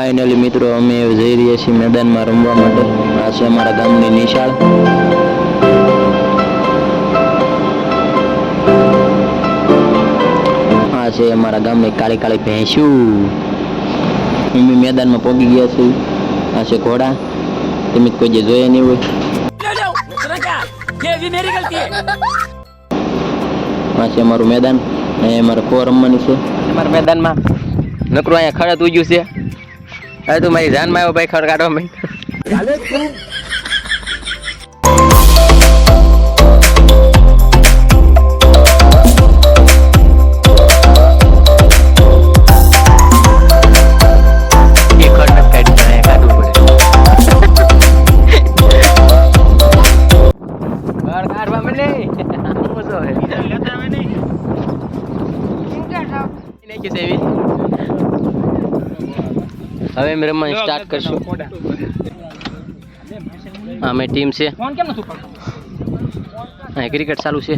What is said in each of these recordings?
Ainah limiter omi, jadi ya medan marumba mode. Asih maragam ini nishal. Asih maragam nek kali kali pensu. Ini medan mau pergi biasa. Asih koda, timit kau jadu ya nih boy. Maru medan, eh mar forum manusia. Mar medan ma, nakrua ya koda tujuh sih. હવે તું મારી જાનમાં આવ્યો ભાઈ ખડ કાઢવા માંડ હવે અમે રમવાનું સ્ટાર્ટ કરશું. અમે ટીમ છે. હા ક્રિકેટ ચાલુ છે.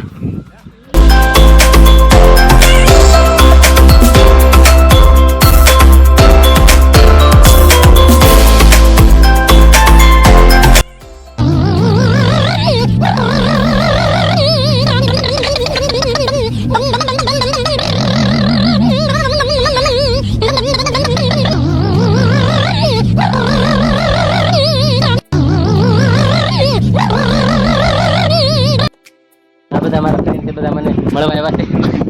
બધા મને મળવા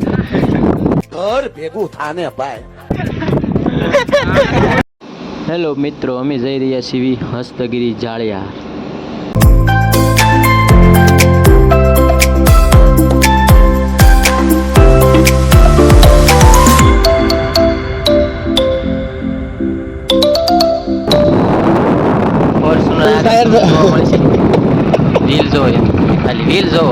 ઘર ભેગું થાને ભાઈ. હેલો મિત્રો અમે જઈ રહ્યા છીએ હસ્તગીરી જાળિયા. ટાયર રીલ જો ખાલી રીલ જો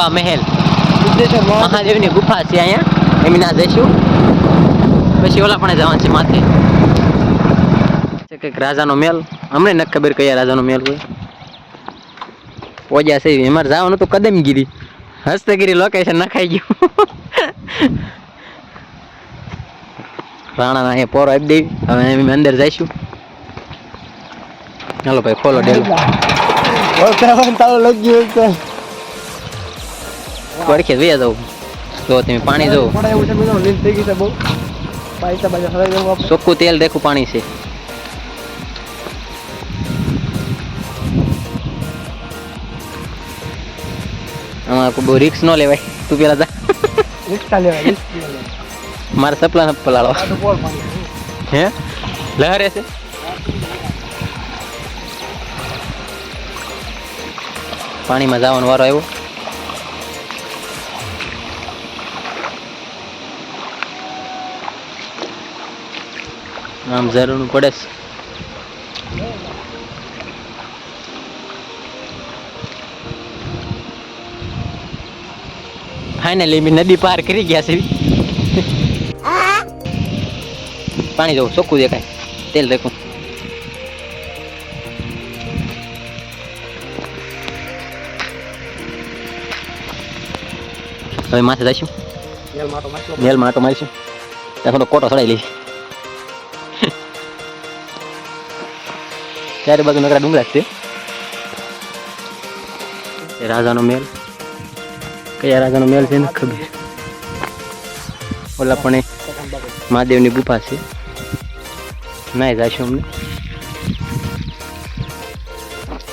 હવા મહેલ. મહાદેવની ગુફા છે અહીંયા. એમ ના જઈશું. પછી ઓલા પણ જવાનું છે માથે. કંઈક રાજાનો મેલ અમને નથી ખબર કયા રાજાનો મેલ હોય. પોજા છે. એમાં જવાનું તો કદમગીરી. હસ્તગીરી લોકેશન નખાઈ ગયું. રાણા અહીંયા પોરો આપી દેવી હવે અમે અંદર જઈશું. ચાલો ભાઈ, ખોલો ડેલો. પડખે વૈયા જવું જો તમે પાણી જો. ચોખ્ખું તેલ દેખું પાણી છે. આમાં બહુ રિક્સ ન લેવાય. તું પેલા જા. મારે સપલા ન પલાળો હે? લહેરે છે પાણીમાં જવાનો વારો આવ્યો. આમ જરૂર પડે છે. ફાઇનલી મેં નદી પાર કરી ગયા છે. પાણી જવું ચોખ્ખું દેખાય. તેલ રેખું હવે માથે જઈશું મેલ માટો મારીશું. ત્યાં થોડો કોટો ચડાવી લઈશ. ચારે બાજુ નકરા ડુંગરા છે. રાજાનો મેલ. કયા રાજાનો મેલ છે ખબર. ઓલા પણ મહાદેવની ગુફા છે. ના જઈશું અમને.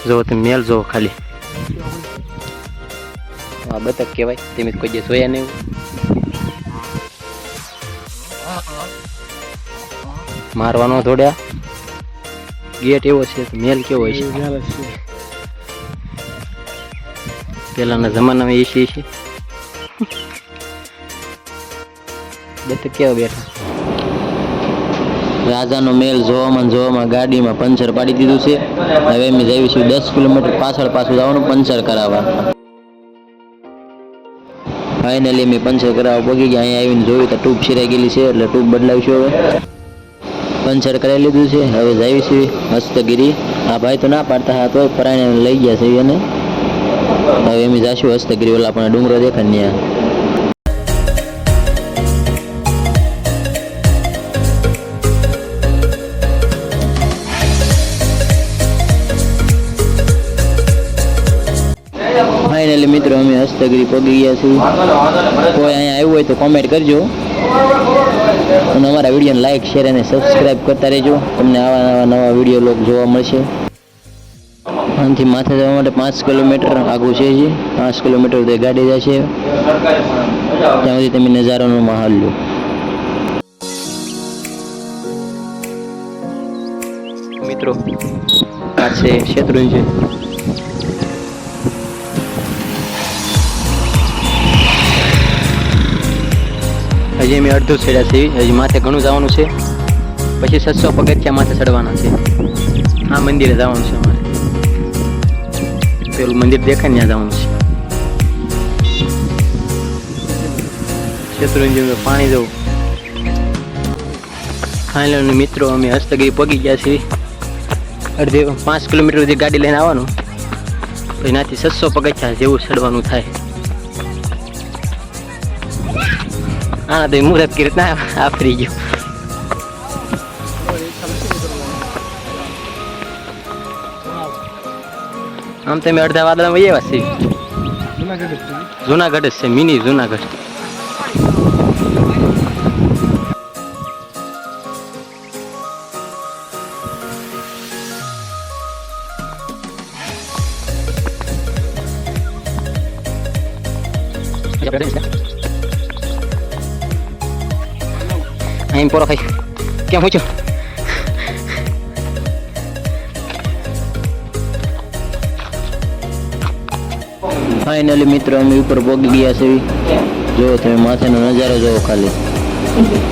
જો તમે મેલ જોવો ખાલી. આ બતક કહેવાય. તેમ કોઈ જે જોયા નહીં. મારવાનો થોડ્યા ગેટ એવો છે મેલ કેવો હોય છે? પેલાના જમાનામાં એસી છે બધે કેવા બેઠા? રાજાનો મેલ જોવામાં જોવામાં ગાડીમાં પંચર પાડી દીધું છે. હવે અમે જઈશું દસ કિલોમીટર પાછળ પાછું જવાનું પંચર કરાવવા ફાઇનલી અમે પંચર કરાવવા પગી ગયા. અહીંયા આવીને જોયું તો ટ્યુબ સિરાઈ ગયેલી છે એટલે ટ્યુબ બદલાવીશું હવે. પંચર કરાવી લીધું છે. હવે જઈશું હસ્તગીરી. આ ભાઈ તો ના પાડતા હા તો પરાયણે લઈ ગયા છે એને. હવે એમ જઈશું હસ્તગીરી ઓલા પણ ડુંગરો દેખાય ત્યાં. ફાઇનલી મિત્રો, અમે હસ્તગીરી પગી ગયા છીએ. કોઈ અહીંયા આવ્યું હોય તો કોમેન્ટ કરજો. અને અમારા વિડીયોને લાઈક શેર અને સબસ્ક્રાઈબ કરતા રહેજો. તમને આવા નવા નવા વીડિયો લોક જોવા મળશે. આનાથી માથે જવા માટે પાંચ કિલોમીટર આગું છે જે પાંચ કિલોમીટર સુધી ગાડી જશે. ત્યાં સુધી તમે નજારાનો માહોલ લો. મિત્રો, આ છે શેત્રુંજય હજી અમે અડધું ચડ્યા છીએ, હજી માથે ઘણું જવાનું છે. પછી સત્સો પગથિયા માથે ચડવાના છે. આ મંદિરે જવાનું છે અમારે. પેલું મંદિર દેખાય ત્યાં જવાનું છે. શત્રુંજી પાણી જવું ફાઇનલ મિત્રો, અમે હસ્તગીરી પગી ગયા છીએ. અડધી પાંચ કિલોમીટર સુધી ગાડી લઈને આવવાનું. પછી એનાથી છસો પગથિયા જેવું ચડવાનું થાય. આના તો મુહૂર્ત કરી ના આફરી ગયું આમ તમે અડધા વાદળામાં એવા છે જુનાગઢ જ છે મિની જુનાગઢ અહીં પોરો ખાઈ કેમ પૂછ્યો ફાઇનલી મિત્રો, અમે ઉપર પહોંચી ગયા છે. જો તમે માથેનો નજારો જોવો ખાલી.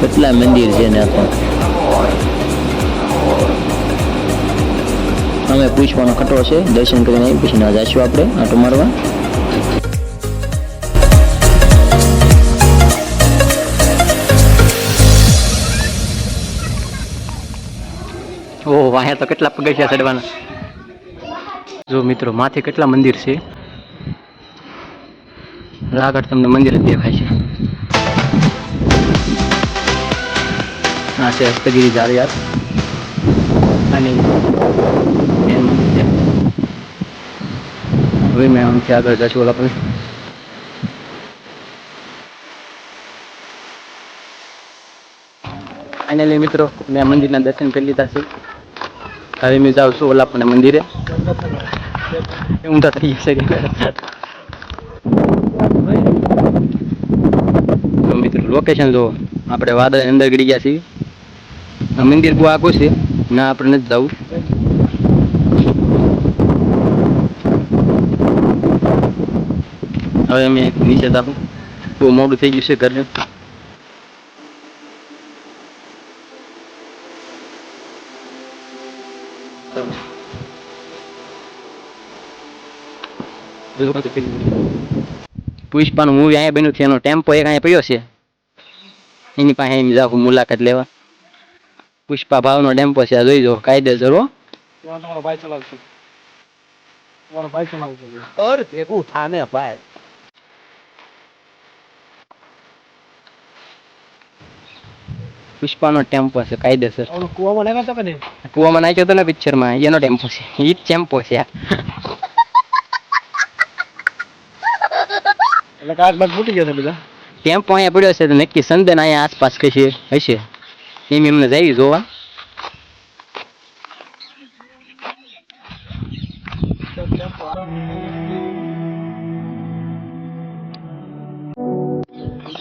કેટલા મંદિર છે ને આખો. અમે પૂછવાનો ખટો છે. દર્શન કરીને પછી ના જઈશું આપણે આટો મારવા. ઓહ તો કેટલા પગથિયા ચડવાના? જો મિત્રો, માથે કેટલા મંદિર છે? આગળ તમને મંદિર જ દેખાય છે. આ છે હસ્તગીરી યાર અને. હવે મેં આમથી આગળ જશું ઓલા પર. ફાઇનલી મિત્રો, મેં મંદિરના દર્શન કરી લીધા છે. હવે મેં જાઉં છું ઓલા પણ મંદિરે ઊંધા થઈ જશે મિત્રો લોકેશન જુઓ. આપણે વાદળ અંદર ગળી ગયા છીએ. મંદિર બહુ આખું છે. ના, આપણે નથી જવું. હવે અમે નીચે જાઉં બહુ મોડું થઈ ગયું છે ઘરને. પુષ્પાનું મૂવી અહીંયા બન્યું છે એનો ટેમ્પો એક અહીંયા પડ્યો છે. એની પાસે એમ જાઉં મુલાકાત લેવા. પુષ્પા ભાવનો ટેમ્પો છે આ જોઈ જો કાયદેસર હો. और ભેગું થાને ભાઈ. પુષ્પાનો ટેમ્પો છે કાયદેસર. કુવામાં નાખ્યો હતો ને પિક્ચરમાં એનો ટેમ્પો છે. એ જ ટેમ્પો છે આ. ટેમ્પો અહીંયા પડ્યો છે તો નક્કી સંદન અહીંયા આસપાસ કશે હશે? એમ એમને જઈ જોવા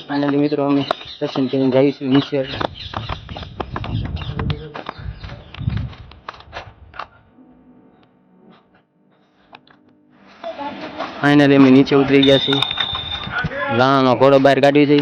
ફાઇનલી મિત્રો અમે દર્શન કરીને જઈશું નીચે ફાઇનલી અમે નીચે ઉતરી ગયા છીએ. રાણાનો ઘોડો બહાર કાઢવી છે.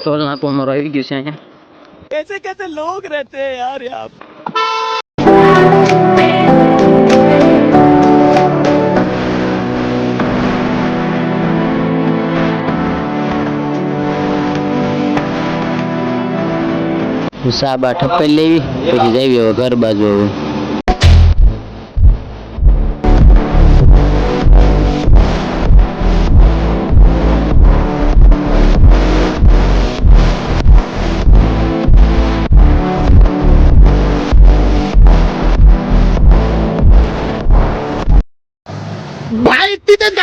સોલ નાખું અમારું આવી ગયું છે અહીંયા कैसे कैसे लोग रहते हैं यार यहाँ पे? સાબા ઠપ્પે લેવી પછી જઈએ હવે ઘર બાજુ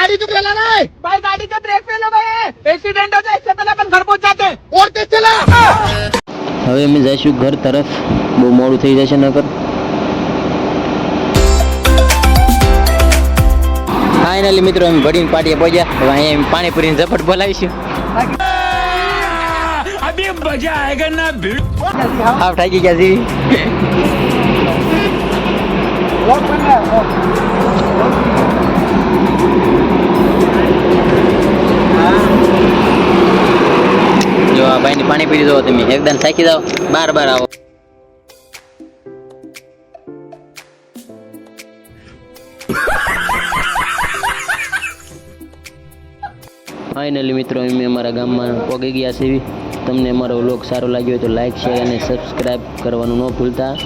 गाड़ी क्यों चलाना है भाई गाड़ी का ब्रेक फेल हो गए हैं एक्सीडेंट हो जाए इससे पहले अपन घर पहुंच जाते हैं और तेज चला હવે અમે જઈશું ઘર તરફ બહુ મોડું થઈ જશે નકર ફાઇનલી મિત્રો અમે ભડીને પાટીએ પહોંચ્યા હવે અહીંયા અમે પાણીપુરીને ઝપટ બોલાવીશું अभी मजा आएगा ना भीड़ હાફ થાકી ગયા છીએ ભાઈની પાણી પી દો તમે એકદમ થાકી જાઓ. બાર બાર આવો. ફાઇનલી મિત્રો, અમે અમારા ગામમાં પહોંચી ગયા છીએ. તમને અમારો વ્લોગ સારો લાગ્યો હોય તો લાઈક શેર અને સબસ્ક્રાઈબ કરવાનું ન ભૂલતા.